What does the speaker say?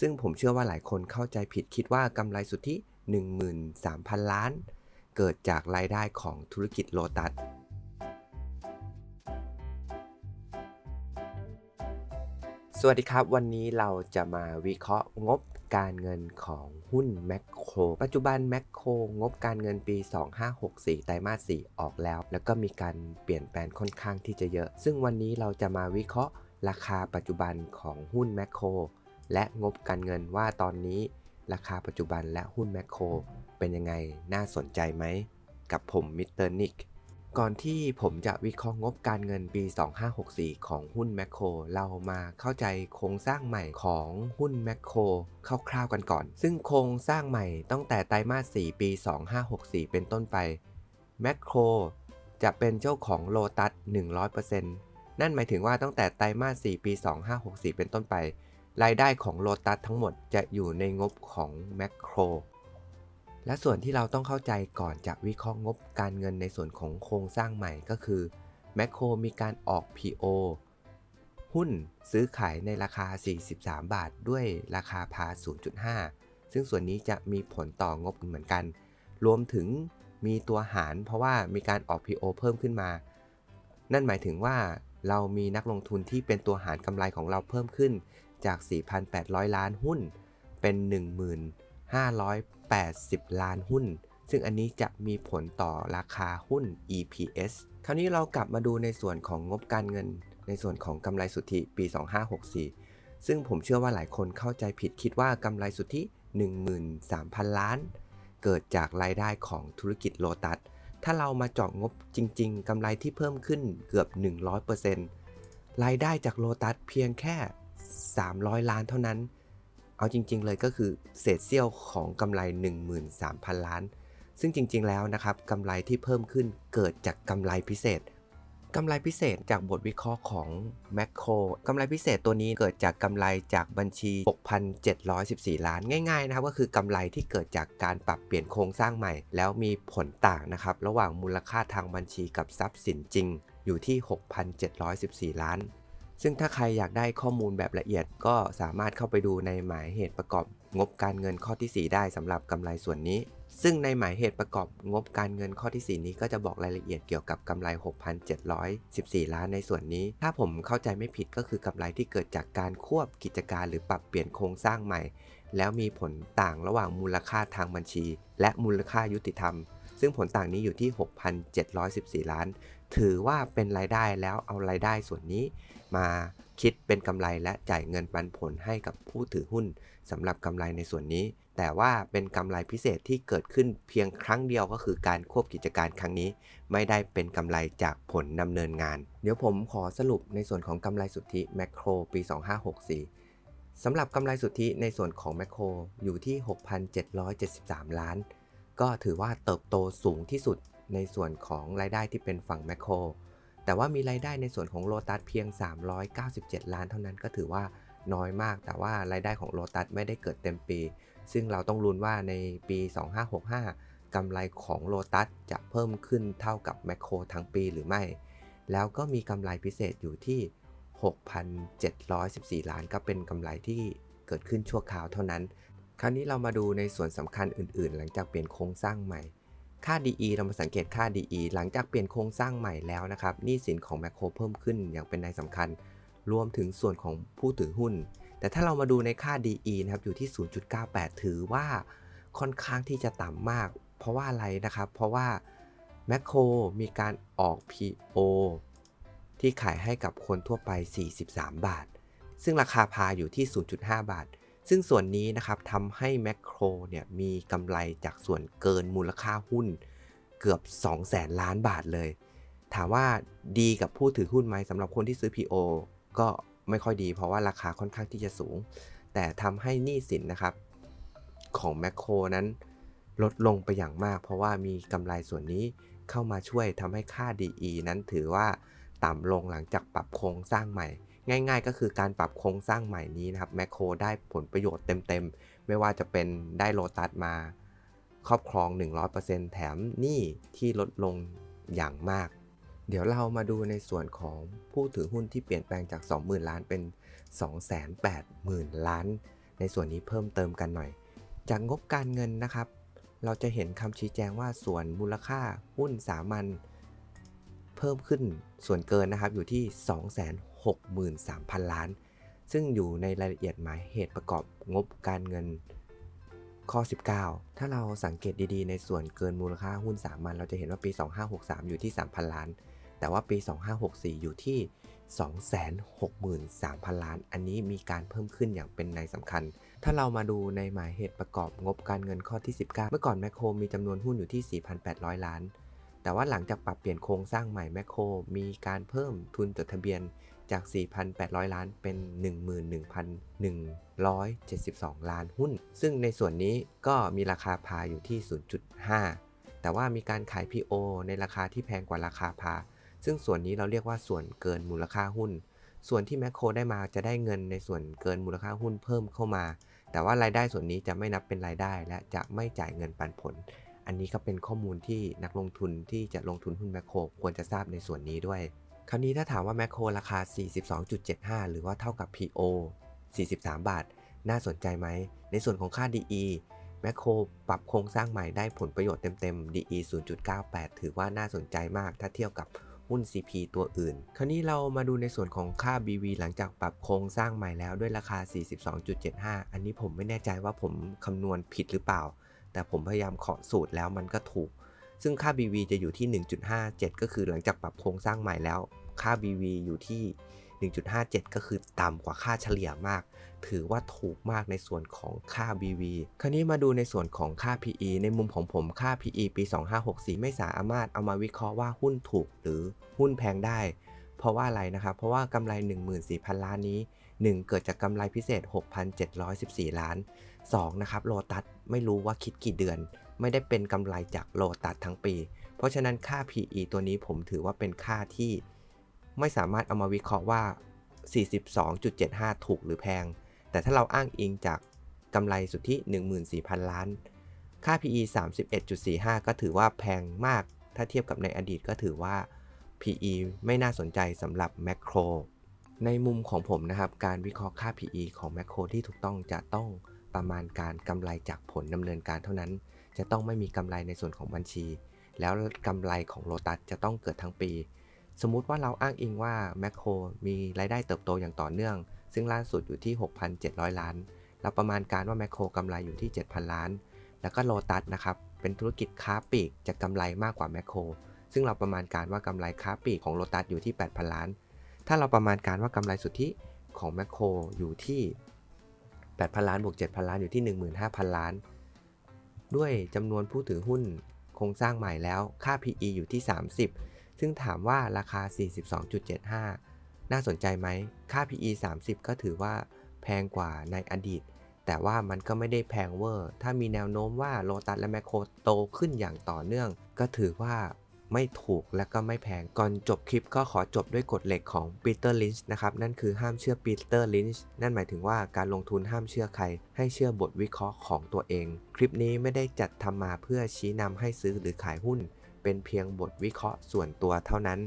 ซึ่งผมเชื่อว่าหลายคนเข้าใจผิดคิดว่ากำไรสุทธิ 13,000 ล้าน เกิดจากรายได้ของธุรกิจโลตัสสวัสดีครับ วันนี้เราจะมาวิเคราะห์งบการเงินของหุ้นแมคโครปัจจุบันแมคโครงบการเงินปี 2564 ไตรมาส 4 ออกแล้ว แล้วก็มีการเปลี่ยนแปลงค่อนข้างที่จะเยอะ ซึ่งวันนี้เราจะมาวิเคราะห์ราคาปัจจุบันของหุ้นแมคโคร และงบการเงินว่าตอนนี้ราคาปัจจุบันและหุ้นแมคโครเป็นยังไงน่าสนใจไหม กับผมมิสเตอร์นิกก่อนที่ผมจะวิเคราะห์งบการเงินปี 2564 ของหุ้นแมคโคร เรามาเข้าใจโครงสร้างใหม่ของหุ้นแมคโครคร่าวๆกันก่อน ซึ่งโครงสร้างใหม่ตั้งแต่ไตรมาส 4 ปี 2564 เป็นต้นไปแมคโครจะเป็นเจ้าของโลตัส 100%นั่นหมายถึงว่าตั้งแต่ไตรมาส 4 ปี 2564 เป็นต้นไป รายได้ของโลตัสทั้งหมดจะอยู่ในงบของแมคโคร และส่วนที่เราต้องเข้าใจก่อนจะวิเคราะห์งบการเงินในส่วนของโครงสร้างใหม่ก็คือแมคโครมีการออก PO หุ้นซื้อขายในราคา 43 บาท ด้วยราคาพา 0.5 ซึ่งส่วนนี้จะมีผลต่องบเหมือนกัน รวมถึงมีตัวหารเพราะว่ามีการออก PO เพิ่มขึ้นมา นั่นหมายถึงว่าเรามีนักลงทุนที่เป็นตัวหารกำไรของเราเพิ่มขึ้น จาก 4,800 ล้านหุ้น เป็น 1,580 ล้านหุ้น ซึ่งอันนี้จะมีผลต่อราคาหุ้น EPS คราวนี้เรากลับมาดูในส่วนของงบการเงิน ในส่วนของกำไรสุทธิปี 2564 ซึ่งผมเชื่อว่าหลายคนเข้าใจผิดคิดว่ากำไรสุทธิ 13,000 ล้าน เกิดจากรายได้ของธุรกิจโลตัส ถ้าเรามาเจาะงบจริง ๆกำไรที่เพิ่มขึ้นเกือบ 100%รายได้จากโลตัสเพียงแค่ 300 ล้านเท่านั้น เอาจริง ๆ เลยก็คือเศษเสี้ยวของกำไร 13,000 ล้าน ซึ่งจริง ๆ แล้วนะครับกำไรที่เพิ่มขึ้นเกิดจากกำไรพิเศษกำไรพิเศษจากบทวิเคราะห์ของแมคโครกำไรพิเศษตัวนี้เกิดจากกำไรจากบัญชี 6,714 ล้านง่ายๆนะครับก็คือกำไรที่เกิดจากการปรับเปลี่ยนโครงสร้างใหม่ แล้วมีผลต่างนะครับ ระหว่างมูลค่าทางบัญชีกับทรัพย์สินจริง อยู่ที่ 6,714 ล้าน ซึ่งถ้าใครอยากได้ข้อมูลแบบละเอียด ก็สามารถเข้าไปดูในหมายเหตุประกอบงบการเงินข้อที่ 4 ได้สำหรับกำไรส่วนนี้ ซึ่งในหมายเหตุประกอบงบการเงินข้อที่ 4 นี้ก็จะบอกรายละเอียดเกี่ยวกับกำไร 6,714 ล้านในส่วนนี้ ถ้าผมเข้าใจไม่ผิดก็คือกำไรที่เกิดจากการควบกิจการหรือปรับเปลี่ยนโครงสร้างใหม่ แล้วมีผลต่างระหว่างมูลค่าทางบัญชี และมูลค่ายุติธรรม ซึ่งผลต่างนี้อยู่ที่ 6,714 ล้าน ถือว่าเป็นรายได้แล้วเอารายได้ส่วนนี้ มาคิดเป็นกำไรและจ่ายเงินปันผลให้กับผู้ถือหุ้นสำหรับกำไรในส่วนนี้ แต่ว่าเป็นกำไรพิเศษที่เกิดขึ้นเพียงครั้งเดียวก็คือการควบกิจการครั้งนี้ ไม่ได้เป็นกำไรจากผลดำเนินงาน เดี๋ยวผมขอสรุปในส่วนของกำไรสุทธิแมคโครปี 2564สำหรับกำไรสุทธิในส่วนของแมคโครอยู่ที่ 6,773 ล้าน ก็ถือว่าเติบโตสูงที่สุดในส่วนของรายได้ที่เป็นฝั่งแมคโคร แต่ว่ามีรายได้ในส่วนของโลตัสเพียง 397 ล้านเท่านั้นก็ถือว่าน้อยมาก แต่ว่ารายได้ของโลตัสไม่ได้เกิดเต็มปี ซึ่งเราต้องลุ้นว่าในปี 2565 กำไรของโลตัสจะเพิ่มขึ้นเท่ากับแมคโครทั้งปีหรือไม่ แล้วก็มีกำไรพิเศษอยู่ที่ 6,714 ล้านก็เป็นกำไรที่เกิดขึ้นชั่วคราวเท่านั้น คราวนี้เรามาดูในส่วนสำคัญอื่นๆ หลังจากเปลี่ยนโครงสร้างใหม่ ค่า DE เรามาสังเกตค่า DE หลังจากเปลี่ยนโครงสร้างใหม่แล้วนะครับหนี้สินของแมคโครเพิ่มขึ้นอย่างเป็นนัยสำคัญ รวมถึงส่วนของผู้ถือหุ้น แต่ถ้าเรามาดูในค่า DE นะครับอยู่ที่ 0.98 ถือว่าค่อนข้างที่จะต่ำมาก เพราะว่าอะไรนะครับ เพราะว่าแมคโครมีการออก PO ที่ขายให้กับคนทั่วไป 43 บาท ซึ่งราคาพาอยู่ที่ 0.5 บาท ซึ่งส่วนนี้นะครับทำให้แมคโครเนี่ยมีกำไรจากส่วนเกินมูลค่าหุ้นเกือบ2แสนล้านบาทเลย ถามว่าดีกับผู้ถือหุ้นไหมสำหรับคนที่ซื้อ PO ก็ไม่ค่อยดีเพราะว่าราคาค่อนข้างที่จะสูง แต่ทำให้หนี้สินนะครับของแมคโครนั้นลดลงไปอย่างมาก เพราะว่ามีกำไรส่วนนี้เข้ามาช่วยทำให้ค่า DE นั้นถือว่า ต่ำลงหลังจากปรับโครงสร้างใหม่ ง่าย ๆ ก็คือการปรับโครงสร้างใหม่นี้นะครับแมคโครได้ผลประโยชน์เต็มๆ ไม่ว่าจะเป็นได้โลตัสมาครอบครอง 100%แถมหนี้ที่ลดลงอย่างมาก เดี๋ยวเรามาดูในส่วนของผู้ถือหุ้นที่เปลี่ยนแปลงจาก 20,000 ล้านเป็น 280,000 ล้าน ในส่วนนี้เพิ่มเติมกันหน่อย จากงบการเงินนะครับ เราจะเห็นคำชี้แจงว่าส่วนมูลค่าหุ้นสามัญ เพิ่มขึ้นส่วนเกินนะครับอยู่ที่ 263,000 ล้าน ซึ่งอยู่ในรายละเอียดหมายเหตุประกอบงบการเงินข้อ 19 ถ้าเราสังเกตดีๆ ในส่วนเกินมูลค่าหุ้นสามัญเราจะเห็นว่าปี 2563 อยู่ที่ 3,000 ล้าน แต่ว่าปี 2564 อยู่ที่ 263,000 ล้าน อันนี้มีการเพิ่มขึ้นอย่างเป็นในสำคัญ ถ้าเรามาดูในหมายเหตุประกอบงบการเงินข้อที่ 19 เมื่อก่อนแมคโครมีจำนวนหุ้นอยู่ที่ 4,800 ล้าน แต่ว่าหลังจากปรับเปลี่ยนโครงสร้างใหม่แมคโครมีการเพิ่มทุนจดทะเบียนจาก 4,800 ล้านเป็น 11,172 ล้านหุ้น ซึ่งในส่วนนี้ก็มีราคาพาอยู่ที่ 0.5 แต่ว่ามีการขาย PO ในราคาที่แพงกว่าราคาพา ซึ่งส่วนนี้เราเรียกว่าส่วนเกินมูลค่าหุ้น ส่วนที่แมคโครได้มาจะได้เงินในส่วนเกินมูลค่าหุ้นเพิ่มเข้ามา แต่ว่ารายได้ส่วนนี้จะไม่นับเป็นรายได้และจะไม่จ่ายเงินปันผล อันนี้ก็เป็นข้อมูลที่นักลงทุนที่จะลงทุนหุ้นแมคโครควรจะทราบในส่วนนี้ด้วย คราวนี้ถ้าถามว่าแมคโครราคา 42.75 หรือว่าเท่ากับ PO 43 บาท น่าสนใจไหม ในส่วนของค่า DE แมคโครปรับโครงสร้างใหม่ได้ผลประโยชน์เต็มๆ DE 0.98 ถือว่าน่าสนใจมากถ้าเทียบกับหุ้น CP ตัวอื่น คราวนี้เรามาดูในส่วนของค่า BV หลังจากปรับโครงสร้างใหม่แล้วด้วยราคา 42.75 อันนี้ผมไม่แน่ใจว่าผมคำนวณผิดหรือเปล่า แต่ผมพยายามเคาะสูตรแล้วมันก็ถูก ซึ่งค่า BV จะอยู่ที่ 1.57 ก็คือหลังจากปรับโครงสร้างใหม่แล้ว ค่า BV อยู่ที่ 1.57 ก็คือต่ำกว่าค่าเฉลี่ยมาก ถือว่าถูกมากในส่วนของค่า BV คราวนี้มาดูในส่วนของค่า PE ในมุมของผมค่า PE ปี 2564 ไม่สามารถเอามาวิเคราะห์ว่าหุ้นถูกหรือหุ้นแพงได้ เพราะว่าอะไรนะครับ เพราะว่ากำไร 14,000 ล้านนี้ 1 เกิดจากกำไรพิเศษ 6,714 ล้าน 2 นะครับโลตัสไม่รู้ว่าคิดกี่เดือน ไม่ได้เป็นกำไรจากโลตัสทั้งปี เพราะฉะนั้นค่า PE ตัวนี้ผมถือว่าเป็นค่าที่ไม่สามารถเอามาวิเคราะห์ว่า 42.75 ถูกหรือแพง แต่ถ้าเราอ้างอิงจากกำไรสุทธิ 14,000 ล้าน ค่า PE 31.45 ก็ถือว่าแพงมาก ถ้าเทียบกับในอดีตก็ถือว่า PE ไม่น่าสนใจสำหรับแมคโคร ในมุมของผมนะครับ การวิเคราะห์ค่า PE ของแมคโครที่ถูกต้องจะต้องประมาณการกำไรจากผลดำเนินการเท่านั้น จะต้องไม่มีกำไรในส่วนของบัญชี แล้วกำไรของโลตัสจะต้องเกิดทั้งปี สมมุติว่าเราอ้างอิงว่าแมคโครมีรายได้เติบโตอย่างต่อเนื่อง ซึ่งล่าสุดอยู่ที่ 6,700 ล้าน เราประมาณการว่าแมคโครกำไรอยู่ที่ 7,000 ล้าน แล้วก็โลตัสนะครับ เป็นธุรกิจค้าปลีกจะกำไรมากกว่าแมคโคร ซึ่งเราประมาณการว่ากำไรค้าปลีกของโลตัสอยู่ที่ 8,000 ล้าน ถ้าเราประมาณการว่ากำไรสุทธิของแมคโครอยู่ที่ 8,000 ล้านบวก 7,000 ล้านอยู่ที่ 15,000 ล้าน ด้วยจำนวนผู้ถือหุ้นโครงสร้างใหม่แล้วค่า PE อยู่ที่ 30 ซึ่งถามว่าราคา 42.75 น่าสนใจไหม ค่า PE 30 ก็ถือว่าแพงกว่าในอดีต แต่ว่ามันก็ไม่ได้แพงเวอร์ ถ้ามีแนวโน้มว่าโลตัสและแมคโครโตขึ้นอย่างต่อเนื่อง ก็ถือว่า ไม่ถูกและก็ไม่แพง ก่อนจบคลิปก็ขอจบด้วยกฎเหล็กของปีเตอร์ลินช์นะครับ นั่นคือห้ามเชื่อปีเตอร์ลินช์นั่นหมายถึงว่าการลงทุนห้ามเชื่อใคร ให้เชื่อบทวิเคราะห์ของตัวเอง คลิปนี้ไม่ได้จัดทำมาเพื่อชี้นำให้ซื้อหรือขายหุ้น เป็นเพียงบทวิเคราะห์ส่วนตัวเท่านั้น